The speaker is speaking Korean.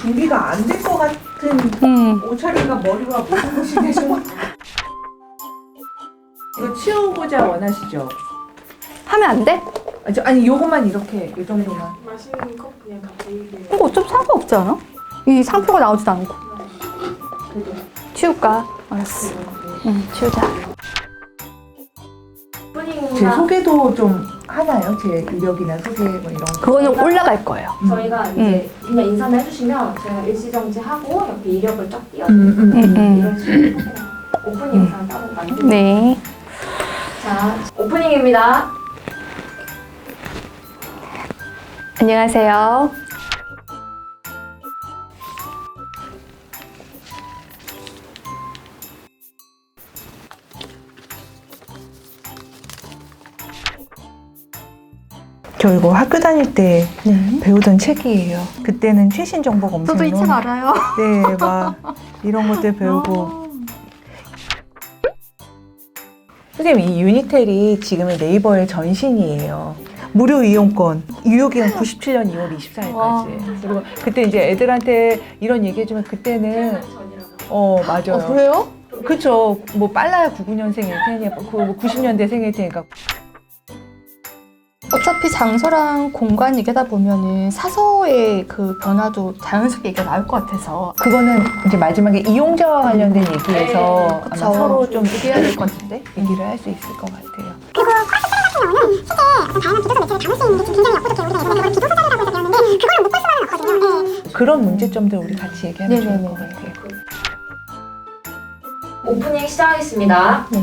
준비가 안 될 것 같은 음. 옷차림과 머리가 무슨 옷이 되죠? 이거 치우고자 원하시죠? 하면 안 돼? 아, 저, 아니 요것만 이렇게 이 정도만. 맛있는 컵 그냥 갑자기 이거 어차피 상관없지 않아? 이 상표가 나오지도 않고. 그래도 치울까? 알았어. 응, 치우자. 제 소개도 좀 하나요? 제 이력이나 소개 뭐 이런 거. 그거는 올라갈 거예요. 저희가 이제 그냥 인사만 해주시면 저희가 일시정지하고 옆에 이력을 쫙 띄워드리고 음, 음, 음, 음. 이런 식으로 오프닝 영상 따로 만들고 네. 자 오프닝입니다 안녕하세요. 저 이거 학교 다닐 때 배우던 책이에요. 그때는 최신 정보 검색로. 저도 이 책 알아요. 네, 막 이런 것들 배우고. 선생님 이 유니텔이 지금은 네이버의 전신이에요. 무료 이용권, 유효기간 97년 2월 24일까지. 그리고 그때 이제 애들한테 이런 얘기해주면 그때는 어 맞아요. 어, 그래요? 그쵸. 뭐 빨라야 99년생일 테니까, 그 90년대생일 테니까. 어차피 장소랑 공간 얘기하다 보면은 사서의 그 변화도 자연스럽게 얘기가 나올 것 같아서 그거는 이제 마지막에 이용자와 관련된 얘기에서 아마 그쵸. 서로 좀 얘기해야 될 것 같은데? 얘기를 할 수 있을 것 같아요. 그런 문제점들 우리 같이 얘기하면 좋을 것 네네네. 같아요. 오프닝 시작하겠습니다 네.